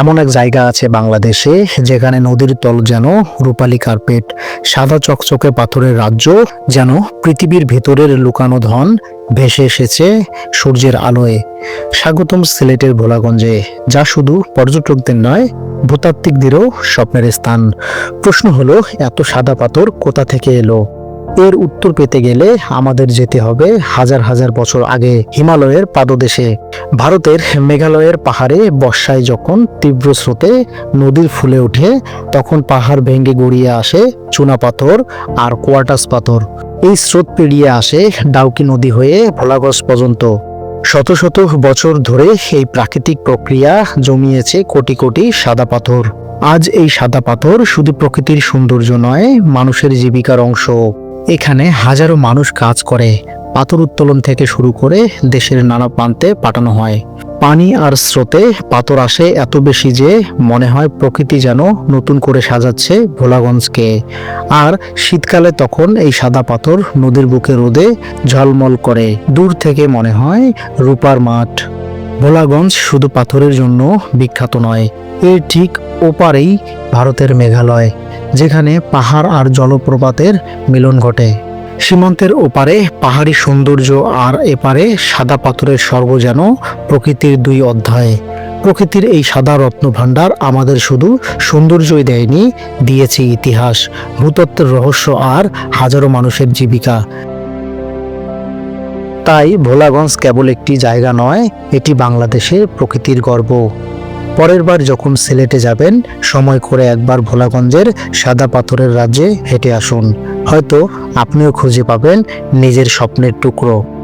এমন এক জায়গা আছে বাংলাদেশে যেখানে নদীর তল যেন রূপালী কার্পেট, সাদা চকচকে পাথরের রাজ্য যেন পৃথিবীর ভেতরের লুকানো ধন ভেসে এসেছে সূর্যের আলোয়। স্বাগতম সিলেটের ভোলাগঞ্জে, যা শুধু পর্যটকদের নয়, ভূতাত্ত্বিকদেরও স্বপ্নের স্থান। প্রশ্ন হলো, এত সাদা পাথর কোথা থেকে এলো? এর উত্তর পেতে গেলে আমাদের যেতে হবে হাজার হাজার বছর আগে হিমালয়ের পাদদেশে। ভারতের মেঘালয়ের পাহাড়ে বর্ষায় যখন তীব্র স্রোতে নদীর ফুলে ওঠে, তখন পাহাড় ভেঙে গড়িয়ে আসে চুনা পাথর আর কোয়াটাস পাথর। এই স্রোত পেরিয়ে আসে ডাউকি নদী হয়ে ভোলাগঞ্জ পর্যন্ত। শত শত বছর ধরে এই প্রাকৃতিক প্রক্রিয়া জমিয়েছে কোটি কোটি সাদা পাথর। আজ এই সাদা পাথর শুধু প্রকৃতির সৌন্দর্য নয়, মানুষের জীবিকার অংশ এখানে হাজারো মানুষ কাজ করে, পাথর উত্তোলন থেকে শুরু করে দেশের নানা প্রান্তে পাঠানো হয়। পানি আর স্রোতে পাথর আসে এত বেশি যে মনে হয় প্রকৃতি যেন নতুন করে সাজাচ্ছে ভোলাগঞ্জকে। আর শীতকালে তখন এই সাদা পাথর নদীর বুকে রোদে ঝলমল করে, দূর থেকে মনে হয় রূপার মাঠ। ভোলাগঞ্জ শুধু পাথরের জন্য বিখ্যাত নয়, এর ঠিক ওপারেই ভারতের মেঘালয়। যেখানে পাহাড় আর জলপ্রপাতের মিলন ঘটে। সীমান্তের ওপারে পাহাড়ি সৌন্দর্য আর এপারে সাদা পাথরের স্বর্গ যেন প্রকৃতির দুই অধ্যায়। প্রকৃতির এই সাদা রত্ন ভাণ্ডার আমাদের শুধু সৌন্দর্যই দেয়নি, দিয়েছে ইতিহাস, ভূতত্ত্বের রহস্য আর হাজারো মানুষের জীবিকা। তাই ভোলাগঞ্জ কেবল একটি জায়গা নয়, এটি বাংলাদেশের প্রকৃতির গর্ব। পরের বার যখন সিলেটে যাবেন, সময় করে একবার ভোলাগঞ্জের সাদা পাথরের রাজ্যে হেঁটে আসুন। হয়তো আপনিও খুঁজে পাবেন নিজের স্বপ্নের টুকরো।